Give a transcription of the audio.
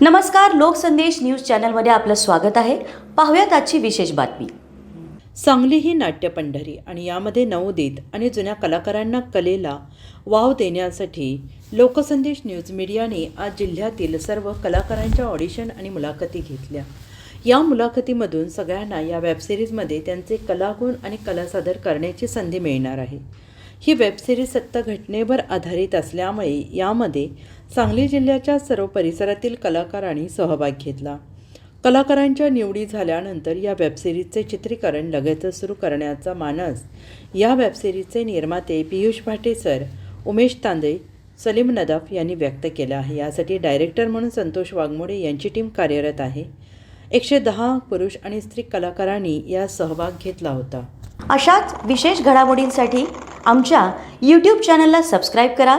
नमस्कार लोकसंदेश न्यूज चॅनलमध्ये आपलं स्वागत आहे. पाहूयात आजची विशेष बातमी. सांगली ही नाट्य पंढरी आणि यामध्ये नवोदित आणि जुन्या कलाकारांना कलेला वाव देण्यासाठी लोकसंदेश न्यूज मीडियाने आज जिल्ह्यातील सर्व कलाकारांच्या ऑडिशन आणि मुलाखती घेतल्या. या मुलाखतीमधून सगळ्यांना या वेबसिरीजमध्ये त्यांचे कलागुण आणि कला सादर करण्याची संधी मिळणार आहे. ही वेबसिरीज सत्य घटनेवर आधारित असल्यामुळे यामध्ये सांगली जिल्ह्याच्या सर्व परिसरातील कलाकारांनी सहभाग घेतला. कलाकारांच्या निवडी झाल्यानंतर या वेबसिरीजचे चित्रीकरण लगेचच सुरू करण्याचा मानस या वेबसिरीजचे निर्माते पियुष भाटे सर उमेश तांदे सलीम नदाफ यांनी व्यक्त केला आहे. यासाठी डायरेक्टर म्हणून संतोष वाघमोडे यांची टीम कार्यरत आहे. एकशे दहा पुरुष आणि स्त्री कलाकारांनी या सहभाग घेतला होता. अशाच विशेष घडामोडींसाठी आमच्या यूट्यूब चॅनलला सबस्क्राईब करा.